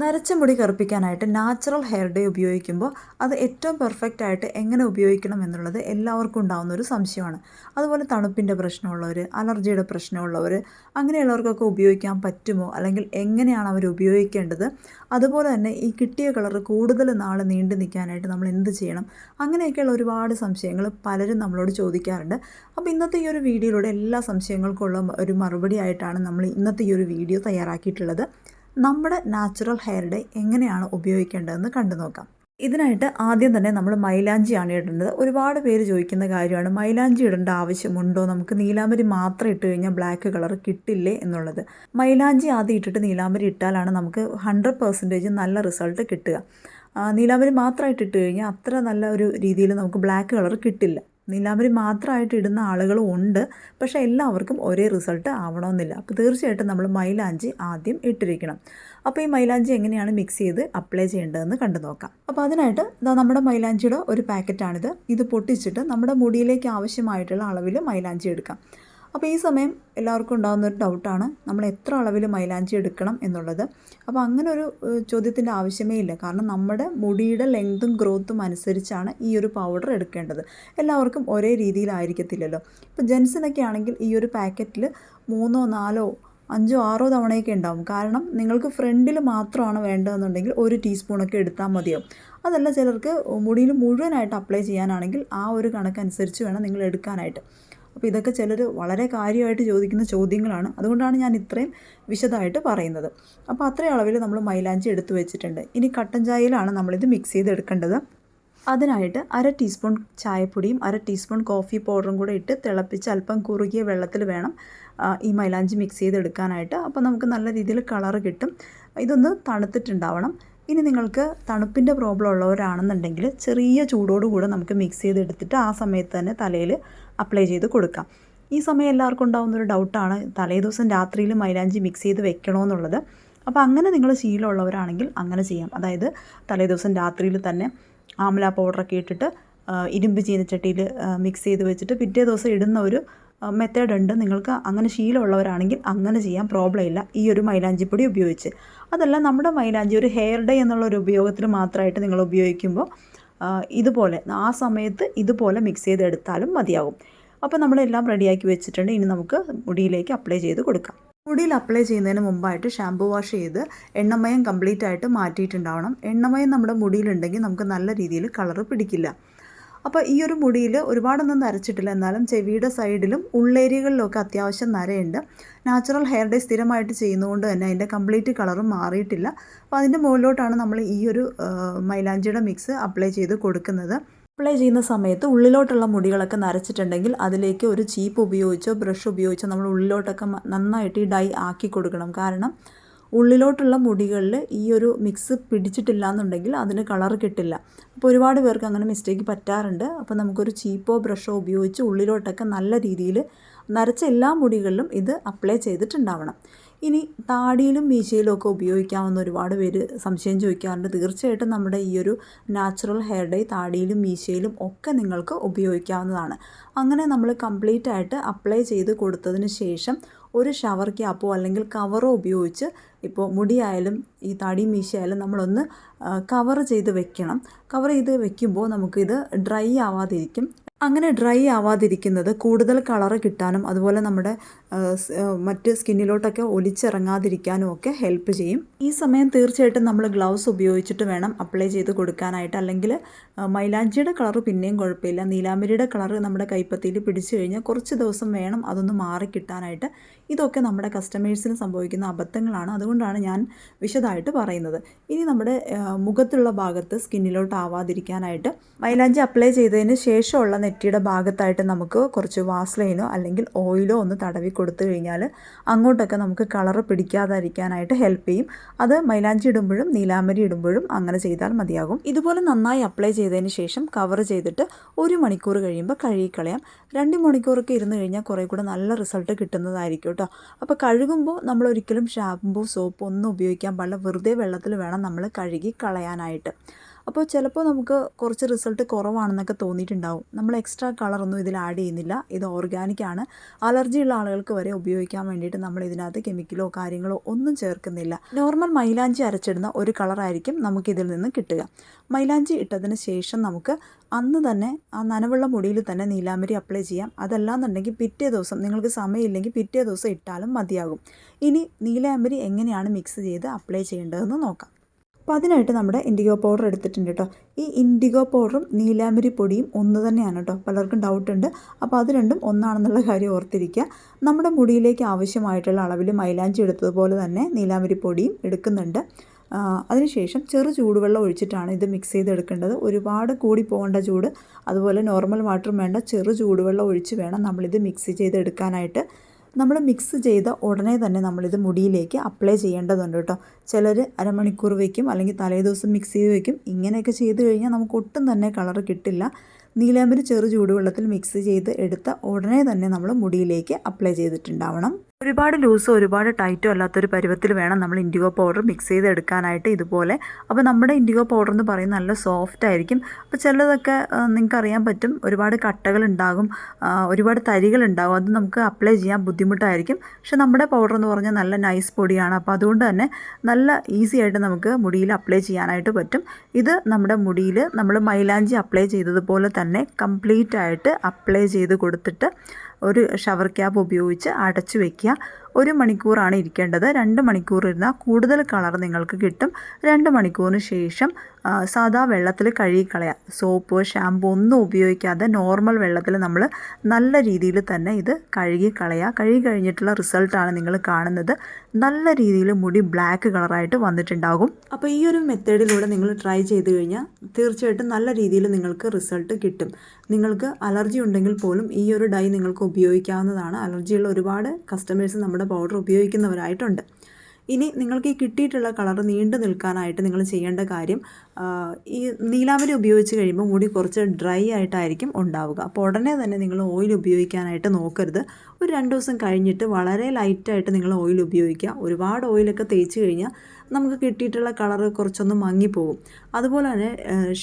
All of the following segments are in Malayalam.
നരച്ച മുടി കറുപ്പിക്കാനായിട്ട് നാച്ചുറൽ ഹെയർ ഡേ ഉപയോഗിക്കുമ്പോൾ അത് ഏറ്റവും പെർഫെക്റ്റ് ആയിട്ട് എങ്ങനെ ഉപയോഗിക്കണം എന്നുള്ളത് എല്ലാവർക്കും ഉണ്ടാകുന്ന ഒരു സംശയമാണ്. അതുപോലെ തണുപ്പിന്റെ പ്രശ്നമുള്ളവർ അലർജിയുടെ പ്രശ്നമുള്ളവർ അങ്ങനെയുള്ളവർക്കൊക്കെ ഉപയോഗിക്കാൻ പറ്റുമോ? അല്ലെങ്കിൽ എങ്ങനെയാണ് അവർ ഉപയോഗിക്കേണ്ടത്? അതുപോലെ തന്നെ ഈ കിട്ടിയ കളർ കൂടുതൽ നാൾ നീണ്ടു നിൽക്കാനായിട്ട് നമ്മൾ എന്ത് ചെയ്യണം? അങ്ങനെയൊക്കെയുള്ള ഒരുപാട് സംശയങ്ങൾ പലരും നമ്മളോട് ചോദിക്കാറുണ്ട്. അപ്പോൾ ഇന്നത്തെ ഈ ഒരു വീഡിയോയിലൂടെ എല്ലാ സംശയങ്ങൾക്കുള്ള ഒരു മറുപടി ആയിട്ടാണ് നമ്മൾ ഇന്നത്തെ ഈ ഒരു വീഡിയോ തയ്യാറാക്കിയിട്ടുള്ളത്. നമ്മുടെ നാച്ചുറൽ ഹെയർ എങ്ങനെയാണ് ഉപയോഗിക്കേണ്ടതെന്ന് കണ്ടു നോക്കാം. ഇതിനായിട്ട് ആദ്യം തന്നെ നമ്മൾ മൈലാഞ്ചിയാണ് ഇടേണ്ടത്. ഒരുപാട് പേര് ചോദിക്കുന്ന കാര്യമാണ് മൈലാഞ്ചി ഇടേണ്ട ആവശ്യമുണ്ടോ? നമുക്ക് നീലാമ്പരി മാത്രം ഇട്ട് കഴിഞ്ഞാൽ ബ്ലാക്ക് കളർ കിട്ടില്ലേ എന്നുള്ളത്. മൈലാഞ്ചി ആദ്യം ഇട്ടിട്ട് നീലാമ്പരി ഇട്ടാലാണ് നമുക്ക് ഹൺഡ്രഡ് പെർസെന്റേജ് നല്ല റിസൾട്ട് കിട്ടുക. നീലാമ്പരി മാത്രമായിട്ട് ഇട്ട് കഴിഞ്ഞാൽ അത്ര നല്ല ഒരു രീതിയിൽ നമുക്ക് ബ്ലാക്ക് കളർ കിട്ടില്ല. നീലാംബരി മാത്രമായിട്ട് ഇടുന്ന ആളുകളും ഉണ്ട്. പക്ഷേ എല്ലാവർക്കും ഒരേ റിസൾട്ട് ആവണമെന്നില്ല. അപ്പോൾ തീർച്ചയായിട്ടും നമ്മൾ മൈലാഞ്ചി ആദ്യം ഇട്ടിരിക്കണം. അപ്പോൾ ഈ മൈലാഞ്ചി എങ്ങനെയാണ് മിക്സ് ചെയ്ത് അപ്ലൈ ചെയ്യേണ്ടതെന്ന് കണ്ടു നോക്കാം. അപ്പോൾ അതിനായിട്ട് നമ്മുടെ മൈലാഞ്ചിയുടെ ഒരു പാക്കറ്റാണിത് ഇത് പൊട്ടിച്ചിട്ട് നമ്മുടെ മുടിയിലേക്ക് ആവശ്യമായിട്ടുള്ള അളവിൽ മൈലാഞ്ചി എടുക്കാം. അപ്പോൾ ഈ സമയം എല്ലാവർക്കും ഉണ്ടാകുന്ന ഒരു ഡൗട്ടാണ് നമ്മൾ എത്ര അളവിൽ മൈലാഞ്ചി എടുക്കണം എന്നുള്ളത്. അപ്പോൾ അങ്ങനെ ഒരു ചോദ്യത്തിന്റെ ആവശ്യമേ ഇല്ല. കാരണം നമ്മുടെ മുടിയുടെ ലെങ്തും ഗ്രോത്തും അനുസരിച്ചാണ് ഈ ഒരു പൗഡർ എടുക്കേണ്ടത്. എല്ലാവർക്കും ഒരേ രീതിയിലായിരിക്കത്തില്ലല്ലോ ഇപ്പോൾ ജെൻസിനൊക്കെ ആണെങ്കിൽ ഈ ഒരു പാക്കറ്റിൽ മൂന്നോ നാലോ അഞ്ചോ ആറോ തവണയൊക്കെ ഉണ്ടാവും. കാരണം നിങ്ങൾക്ക് ഫ്രണ്ടിൽ മാത്രമാണ് വേണ്ടതെന്നുണ്ടെങ്കിൽ ഒരു ടീസ്പൂണൊക്കെ എടുത്താൽ മതിയാവും. അതല്ല ചിലർക്ക് മുടിയിൽ മുഴുവനായിട്ട് അപ്ലൈ ചെയ്യാനാണെങ്കിൽ ആ ഒരു കണക്കനുസരിച്ച് വേണം നിങ്ങൾ എടുക്കാനായിട്ട്. അപ്പോൾ ഇതൊക്കെ ചിലർ വളരെ കാര്യമായിട്ട് ചോദിക്കുന്ന ചോദ്യങ്ങളാണ്. അതുകൊണ്ടാണ് ഞാൻ ഇത്രയും വിശദമായിട്ട് പറയുന്നത്. അപ്പോൾ അത്രയും അളവിൽ നമ്മൾ മൈലാഞ്ചി എടുത്തു വെച്ചിട്ടുണ്ട്. ഇനി കട്ടൻ ചായയിലാണ് നമ്മളിത് മിക്സ് ചെയ്തെടുക്കേണ്ടത്. അതിനായിട്ട് അര ടീസ്പൂൺ ചായപ്പൊടിയും അര ടീസ്പൂൺ കോഫി പൗഡറും കൂടെ ഇട്ട് തിളപ്പിച്ച് അല്പം കുറുകിയ വെള്ളത്തിൽ വേണം ഈ മൈലാഞ്ചി മിക്സ് ചെയ്തെടുക്കാനായിട്ട്. അപ്പോൾ നമുക്ക് നല്ല രീതിയിൽ കളറ് കിട്ടും. ഇതൊന്ന് തണുത്തിട്ടുണ്ടാവണം. ഇനി നിങ്ങൾക്ക് തണുപ്പിന്റെ പ്രോബ്ലം ഉള്ളവരാണെന്നുണ്ടെങ്കിൽ ചെറിയ ചൂടോടുകൂടെ നമുക്ക് മിക്സ് ചെയ്തെടുത്തിട്ട് ആ സമയത്ത് തന്നെ തലയിൽ അപ്ലൈ ചെയ്ത് കൊടുക്കാം. ഈ സമയം എല്ലാവർക്കും ഉണ്ടാകുന്ന ഒരു ഡൗട്ടാണ് തലേ ദിവസം രാത്രിയിൽ മൈലാഞ്ചി മിക്സ് ചെയ്ത് വെക്കണമെന്നുള്ളത് അപ്പോൾ അങ്ങനെ നിങ്ങൾ ശീലമുള്ളവരാണെങ്കിൽ അങ്ങനെ ചെയ്യാം. അതായത് തലേദിവസം രാത്രിയിൽ തന്നെ ആമല പൗഡറൊക്കെ ഇട്ടിട്ട് ഇരുമ്പ് ചീനച്ചട്ടിയിൽ മിക്സ് ചെയ്ത് വെച്ചിട്ട് പിറ്റേ ദിവസം ഇടുന്ന ഒരു മെത്തേഡ് ഉണ്ട്. നിങ്ങൾക്ക് അങ്ങനെ ശീലമുള്ളവരാണെങ്കിൽ അങ്ങനെ ചെയ്യാൻ പ്രോബ്ലം ഇല്ല. ഈ ഒരു മൈലാഞ്ചിപ്പൊടി ഉപയോഗിച്ച്. അതല്ല നമ്മുടെ മൈലാഞ്ചി ഒരു ഹെയർ ഡേ എന്നുള്ള ഒരു ഉപയോഗത്തിന് മാത്രമായിട്ട് നിങ്ങൾ ഉപയോഗിക്കുമ്പോൾ ഇതുപോലെ ആ സമയത്ത് ഇതുപോലെ മിക്സ് ചെയ്തെടുത്താലും മതിയാകും. അപ്പോൾ നമ്മളെല്ലാം റെഡിയാക്കി വെച്ചിട്ടുണ്ട്. ഇനി നമുക്ക് മുടിയിലേക്ക് അപ്ലൈ ചെയ്ത് കൊടുക്കാം. മുടിയിൽ അപ്ലൈ ചെയ്യുന്നതിന് മുമ്പായിട്ട് ഷാമ്പു വാഷ് ചെയ്ത് എണ്ണമയം കംപ്ലീറ്റ് ആയിട്ട് മാറ്റിയിട്ടുണ്ടാവണം. എണ്ണമയം നമ്മുടെ മുടിയിലുണ്ടെങ്കിൽ നമുക്ക് നല്ല രീതിയിൽ കളർ പിടിക്കില്ല. അപ്പോൾ ഈ ഒരു മുടിയിൽ ഒരുപാടൊന്നും നരച്ചിട്ടില്ല. എന്നാലും ചെവിയുടെ സൈഡിലും ഉള്ളേരിയകളിലൊക്കെ അത്യാവശ്യം നരയുണ്ട്. നാച്ചുറൽ ഹെയർ ഡേ സ്ഥിരമായിട്ട് ചെയ്യുന്നതുകൊണ്ട് തന്നെ അതിന്റെ കംപ്ലീറ്റ് കളറും മാറിയിട്ടില്ല. അപ്പോൾ അതിന്റെ മുകളിലോട്ടാണ് നമ്മൾ ഈ ഒരു മൈലാഞ്ചിയുടെ മിക്സ് അപ്ലൈ ചെയ്ത് കൊടുക്കുന്നത്. അപ്ലൈ ചെയ്യുന്ന സമയത്ത് ഉള്ളിലോട്ടുള്ള മുടികളൊക്കെ നരച്ചിട്ടുണ്ടെങ്കിൽ അതിലേക്ക് ഒരു ചീപ്പ് ഉപയോഗിച്ചോ ബ്രഷ് ഉപയോഗിച്ചോ നമ്മൾ ഉള്ളിലോട്ടൊക്കെ നന്നായിട്ട് ഈ ഡൈ ആക്കി കൊടുക്കണം. കാരണം ഉള്ളിലോട്ടുള്ള മുടികളിൽ ഈ ഒരു മിക്സ് പിടിച്ചിട്ടില്ല എന്നുണ്ടെങ്കിൽ അതിന് കളർ കിട്ടില്ല. അപ്പോൾ ഒരുപാട് പേർക്ക് അങ്ങനെ മിസ്റ്റേക്ക് പറ്റാറുണ്ട്. അപ്പോൾ നമുക്കൊരു ചീപ്പോ ബ്രഷോ ഉപയോഗിച്ച് ഉള്ളിലോട്ടൊക്കെ നല്ല രീതിയിൽ നരച്ച എല്ലാ മുടികളിലും ഇത് അപ്ലൈ ചെയ്തിട്ടുണ്ടാവണം. ഇനി താടിയിലും മീശയിലും ഒക്കെ ഉപയോഗിക്കാമെന്ന് ഒരുപാട് പേര് സംശയം ചോദിക്കാറുണ്ട്. തീർച്ചയായിട്ടും നമ്മുടെ ഈ ഒരു നാച്ചുറൽ ഹെയർ ഡൈ താടിയിലും മീശയിലും ഒക്കെ നിങ്ങൾക്ക് ഉപയോഗിക്കാവുന്നതാണ്. അങ്ങനെ നമ്മൾ കംപ്ലീറ്റ് ആയിട്ട് അപ്ലൈ ചെയ്ത് കൊടുത്തതിന് ശേഷം ഒരു ഷവർ ക്യാപ്പോ അല്ലെങ്കിൽ കവറോ ഉപയോഗിച്ച് ഇപ്പോൾ മുടിയായാലും ഈ തടി മീശയായാലും നമ്മളൊന്ന് കവർ ചെയ്ത് വെക്കണം. കവർ ചെയ്ത് വെക്കുമ്പോൾ നമുക്കിത് ഡ്രൈ ആവാതിരിക്കും. അങ്ങനെ ഡ്രൈ ആവാതിരിക്കുന്നത് കൂടുതൽ കളറ് കിട്ടാനും അതുപോലെ നമ്മുടെ മറ്റ് സ്കിന്നിലോട്ടൊക്കെ ഒലിച്ചിറങ്ങാതിരിക്കാനും ഒക്കെ ഹെൽപ്പ് ചെയ്യും. ഈ സമയം തീർച്ചയായിട്ടും നമ്മൾ ഗ്ലൗസ് ഉപയോഗിച്ചിട്ട് വേണം അപ്ലൈ ചെയ്ത് കൊടുക്കാനായിട്ട്. അല്ലെങ്കിൽ മൈലാഞ്ചിയുടെ കളർ പിന്നെയും കുഴപ്പമില്ല. നീലാമ്പരിയുടെ കളർ നമ്മുടെ കൈപ്പത്തിയിൽ പിടിച്ചു കഴിഞ്ഞാൽ കുറച്ച് ദിവസം വേണം അതൊന്ന് മാറി കിട്ടാനായിട്ട്. ഇതൊക്കെ നമ്മുടെ കസ്റ്റമേഴ്സിന് സംഭവിക്കുന്ന അബദ്ധങ്ങളാണ്. അതുകൊണ്ടാണ് ഞാൻ വിശദമായിട്ട് പറയുന്നത്. ഇനി നമ്മുടെ മുഖത്തുള്ള ഭാഗത്ത് സ്കിന്നിലോട്ട് ആവാതിരിക്കാനായിട്ട് മൈലാഞ്ചി അപ്ലൈ ചെയ്തതിന് ശേഷമുള്ള നെറ്റിയുടെ ഭാഗത്തായിട്ട് നമുക്ക് കുറച്ച് വാസ്ലൈനോ അല്ലെങ്കിൽ ഓയിലോ ഒന്ന് തടവി കൊടുത്തു കഴിഞ്ഞാൽ അങ്ങോട്ടൊക്കെ നമുക്ക് കളർ പിടിക്കാതിരിക്കാനായിട്ട് ഹെൽപ്പ് ചെയ്യും. അത് മൈലാഞ്ചി ഇടുമ്പോഴും നീലാമരി ഇടുമ്പോഴും അങ്ങനെ ചെയ്താൽ മതിയാകും. ഇതുപോലെ നന്നായി അപ്ലൈ ചെയ്തതിന് ശേഷം കവർ ചെയ്തിട്ട് ഒരു മണിക്കൂർ കഴിയുമ്പോൾ കഴുകിക്കളയാം. രണ്ട് മണിക്കൂറൊക്കെ ഇരുന്ന് കഴിഞ്ഞാൽ കുറേ കൂടെ നല്ല റിസൾട്ട് കിട്ടുന്നതായിരിക്കും കേട്ടോ അപ്പോൾ കഴുകുമ്പോൾ നമ്മൾ ഒരിക്കലും ഷാമ്പൂ സോപ്പ് ഒന്നും ഉപയോഗിക്കാൻ പാടില്ല. വെറുതെ വെള്ളത്തിൽ വേണം നമ്മൾ കഴുകി കളയാനായിട്ട്. അപ്പോൾ ചിലപ്പോൾ നമുക്ക് കുറച്ച് റിസൾട്ട് കുറവാണെന്നൊക്കെ തോന്നിയിട്ടുണ്ടാവും. നമ്മൾ എക്സ്ട്രാ കളറൊന്നും ഇതിൽ ആഡ് ചെയ്യുന്നില്ല. ഇത് ഓർഗാനിക് ആണ്. അലർജി ഉള്ള ആളുകൾക്ക് വരെ ഉപയോഗിക്കാൻ വേണ്ടിയിട്ട് നമ്മൾ ഇതിനകത്ത് കെമിക്കലോ കാര്യങ്ങളോ ഒന്നും ചേർക്കുന്നില്ല. നോർമൽ മൈലാഞ്ചി അരച്ചിടുന്ന ഒരു കളറായിരിക്കും നമുക്ക് ഇതിൽ നിന്ന് കിട്ടുക. മൈലാഞ്ചി ഇട്ടതിന് ശേഷം നമുക്ക് അന്ന് തന്നെ ആ നനവുള്ള മുടിയിൽ തന്നെ നീലാമ്പരി അപ്ലൈ ചെയ്യാം. അതല്ലാന്നുണ്ടെങ്കിൽ പിറ്റേ ദിവസം നിങ്ങൾക്ക് സമയമില്ലെങ്കിൽ പിറ്റേ ദിവസം ഇട്ടാലും മതിയാകും. ഇനി നീലാമ്പരി എങ്ങനെയാണ് മിക്സ് ചെയ്ത് അപ്ലൈ ചെയ്യേണ്ടതെന്ന് നോക്കാം. അപ്പോൾ അതിനായിട്ട് നമ്മുടെ ഇൻഡിഗോ പൗഡർ എടുത്തിട്ടുണ്ട് കേട്ടോ ഈ ഇൻഡിഗോ പൗഡറും നീലാമ്പരി പൊടിയും ഒന്ന് തന്നെയാണ് കേട്ടോ പലർക്കും ഡൗട്ട് ഉണ്ട്. അപ്പോൾ അത് രണ്ടും ഒന്നാണെന്നുള്ള കാര്യം ഓർത്തിരിക്കുക നമ്മുടെ മുടിയിലേക്ക് ആവശ്യമായിട്ടുള്ള അളവിൽ മൈലാഞ്ചി എടുത്തതുപോലെ തന്നെ നീലാമ്പരി പൊടിയും എടുക്കുന്നുണ്ട്. അതിനുശേഷം ചെറു ചൂടുവെള്ളം ഒഴിച്ചിട്ടാണ് ഇത് മിക്സ് ചെയ്തെടുക്കേണ്ടത്. ഒരുപാട് കൂടി പോകേണ്ട ചൂട്. അതുപോലെ നോർമൽ വാട്ടറും വേണ്ട. ചെറു ചൂടുവെള്ളം ഒഴിച്ച് വേണം നമ്മളിത് മിക്സ് ചെയ്തെടുക്കാനായിട്ട്. നമ്മൾ മിക്സ് ചെയ്ത ഉടനെ തന്നെ നമ്മളിത് മുടിയിലേക്ക് അപ്ലൈ ചെയ്യേണ്ടതുണ്ട് കേട്ടോ. ചിലർ അരമണിക്കൂർ വയ്ക്കും അല്ലെങ്കിൽ തലേദിവസം മിക്സ് ചെയ്ത് വയ്ക്കും ഇങ്ങനെയൊക്കെ ചെയ്ത് കഴിഞ്ഞാൽ നമുക്ക് ഒട്ടും തന്നെ കളർ കിട്ടില്ല. നീലാമ്പരി ചെറു ചൂടുവെള്ളത്തിൽ മിക്സ് ചെയ്ത് എടുത്ത ഉടനെ തന്നെ നമ്മൾ മുടിയിലേക്ക് അപ്ലൈ ചെയ്തിട്ടുണ്ടാവണം. ഒരുപാട് ലൂസോ ഒരുപാട് ടൈറ്റോ അല്ലാത്തൊരു പരുവത്തിൽ വേണം നമ്മൾ ഇൻഡിഗോ പൗഡർ മിക്സ് ചെയ്ത് എടുക്കാനായിട്ട് ഇതുപോലെ. അപ്പോൾ നമ്മുടെ ഇൻഡിഗോ പൗഡർ എന്ന് പറയുന്നത് നല്ല സോഫ്റ്റ് ആയിരിക്കും. അപ്പോൾ ചിലതൊക്കെ നിങ്ങൾക്ക് അറിയാൻ പറ്റും. ഒരുപാട് കട്ടകൾ ഉണ്ടാകും. ഒരുപാട് തരികൾ ഉണ്ടാകും. അത് നമുക്ക് അപ്ലൈ ചെയ്യാൻ ബുദ്ധിമുട്ടായിരിക്കും. പക്ഷെ നമ്മുടെ പൗഡർ എന്ന് പറഞ്ഞാൽ നല്ല നൈസ് പൊടിയാണ്. അപ്പോൾ അതുകൊണ്ട് തന്നെ നല്ല ഈസി ആയിട്ട് നമുക്ക് മുടിയിൽ അപ്ലൈ ചെയ്യാനായിട്ട് പറ്റും. ഇത് നമ്മുടെ മുടിയിൽ നമ്മൾ മൈലാഞ്ചി അപ്ലൈ ചെയ്തതുപോലെ തന്നെ കംപ്ലീറ്റ് ആയിട്ട് അപ്ലൈ ചെയ്ത് കൊടുത്തിട്ട് ഒരു ഷവർ ക്യാബ് ഉപയോഗിച്ച് അടച്ചു വയ്ക്കുക ഒരു മണിക്കൂറാണ് ഇരിക്കേണ്ടത്. രണ്ട് മണിക്കൂർ ഇരുന്നാൽ കൂടുതൽ കളർ നിങ്ങൾക്ക് കിട്ടും. രണ്ട് മണിക്കൂറിന് ശേഷം സാധാ വെള്ളത്തിൽ കഴുകിക്കളയാം. സോപ്പ് ഷാമ്പു ഒന്നും ഉപയോഗിക്കാതെ നോർമൽ വെള്ളത്തിൽ നമ്മൾ നല്ല രീതിയിൽ തന്നെ ഇത് കഴുകി കളയുക കഴുകി കഴിഞ്ഞിട്ടുള്ള റിസൾട്ടാണ് നിങ്ങൾ കാണുന്നത്. നല്ല രീതിയിൽ മുടി ബ്ലാക്ക് കളറായിട്ട് വന്നിട്ടുണ്ടാകും. അപ്പോൾ ഈ ഒരു മെത്തേഡിലൂടെ നിങ്ങൾ ട്രൈ ചെയ്ത് കഴിഞ്ഞാൽ തീർച്ചയായിട്ടും നല്ല രീതിയിൽ നിങ്ങൾക്ക് റിസൾട്ട് കിട്ടും. നിങ്ങൾക്ക് അലർജി ഉണ്ടെങ്കിൽ പോലും ഈ ഒരു ഡൈ നിങ്ങൾക്ക് ഉപയോഗിക്കാവുന്നതാണ്. അലർജിയുള്ള ഒരുപാട് കസ്റ്റമേഴ്സ് നമ്മുടെ പൗഡർ ഉപയോഗിക്കുന്നവരായിട്ടുണ്ട്. ഇനി നിങ്ങൾക്ക് ഈ കിട്ടിയിട്ടുള്ള കളർ നീണ്ടു നിൽക്കാനായിട്ട് നിങ്ങൾ ചെയ്യേണ്ട കാര്യം ഈ നീലാവരി ഉപയോഗിച്ച് കഴിയുമ്പോൾ മുടി കുറച്ച് ഡ്രൈ ആയിട്ടായിരിക്കും ഉണ്ടാവുക. അപ്പോൾ ഉടനെ തന്നെ നിങ്ങൾ ഓയിൽ ഉപയോഗിക്കാനായിട്ട് നോക്കരുത്. ഒരു രണ്ട് ദിവസം കഴിഞ്ഞിട്ട് വളരെ ലൈറ്റായിട്ട് നിങ്ങൾ ഓയിൽ ഉപയോഗിക്കുക. ഒരുപാട് ഓയിലൊക്കെ തേച്ച് കഴിഞ്ഞാൽ നമുക്ക് കിട്ടിയിട്ടുള്ള കളർ കുറച്ചൊന്ന് മങ്ങിപ്പോകും. അതുപോലെ തന്നെ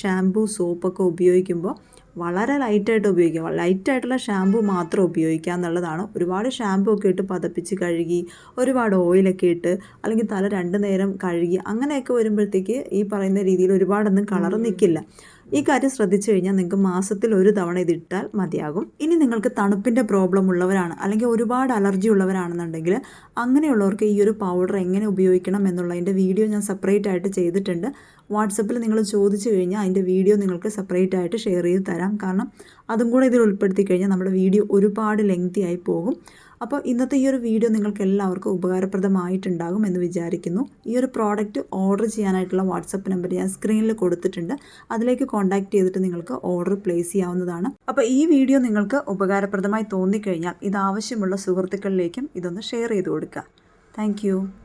ഷാമ്പൂ സോപ്പൊക്കെ ഉപയോഗിക്കുമ്പോൾ വളരെ ലൈറ്റായിട്ട് ഉപയോഗിക്കുക ലൈറ്റായിട്ടുള്ള ഷാമ്പു മാത്രം ഉപയോഗിക്കുക എന്നുള്ളതാണ്. ഒരുപാട് ഷാമ്പു ഒക്കെ ഇട്ട് പതപ്പിച്ച് കഴുകി ഒരുപാട് ഓയിലൊക്കെ ഇട്ട് അല്ലെങ്കിൽ തല രണ്ട് നേരം കഴുകി അങ്ങനെയൊക്കെ വരുമ്പോഴത്തേക്ക് ഈ പറയുന്ന രീതിയിൽ ഒരുപാടൊന്നും കളർ നിൽക്കില്ല ഈ കാര്യം ശ്രദ്ധിച്ചു കഴിഞ്ഞാൽ നിങ്ങൾക്ക് മാസത്തിൽ ഒരു തവണ ഇതിട്ടാൽ മതിയാകും. ഇനി നിങ്ങൾക്ക് തണുപ്പിന്റെ പ്രോബ്ലം ഉള്ളവരാണ് അല്ലെങ്കിൽ ഒരുപാട് അലർജി ഉള്ളവരാണെന്നുണ്ടെങ്കിൽ അങ്ങനെയുള്ളവർക്ക് ഈ ഒരു പൗഡർ എങ്ങനെ ഉപയോഗിക്കണം എന്നുള്ളതിന്റെ വീഡിയോ ഞാൻ സെപ്പറേറ്റ് ആയിട്ട് ചെയ്തിട്ടുണ്ട്. വാട്സപ്പിൽ നിങ്ങൾ ചോദിച്ചു കഴിഞ്ഞാൽ അതിന്റെ വീഡിയോ നിങ്ങൾക്ക് സെപ്പറേറ്റ് ആയിട്ട് ഷെയർ ചെയ്ത് തരാം. കാരണം അതും കൂടെ ഇതിൽ ഉൾപ്പെടുത്തി കഴിഞ്ഞാൽ നമ്മുടെ വീഡിയോ ഒരുപാട് ലെങ്തി ആയി പോകും. അപ്പോൾ ഇന്നത്തെ ഈ ഒരു വീഡിയോ നിങ്ങൾക്ക് എല്ലാവർക്കും ഉപകാരപ്രദമായിട്ടുണ്ടാകും എന്ന് വിചാരിക്കുന്നു. ഈ ഒരു പ്രോഡക്റ്റ് ഓർഡർ ചെയ്യാനായിട്ടുള്ള വാട്സപ്പ് നമ്പർ ഞാൻ സ്ക്രീനിൽ കൊടുത്തിട്ടുണ്ട്. അതിലേക്ക് കോൺടാക്ട് ചെയ്തിട്ട് നിങ്ങൾക്ക് ഓർഡർ പ്ലേസ് ചെയ്യാവുന്നതാണ്. അപ്പോൾ ഈ വീഡിയോ നിങ്ങൾക്ക് ഉപകാരപ്രദമായി തോന്നിക്കഴിഞ്ഞാൽ ഇത് ആവശ്യമുള്ള സുഹൃത്തുക്കളിലേക്കും ഇതൊന്ന് ഷെയർ ചെയ്ത് കൊടുക്കുക. താങ്ക്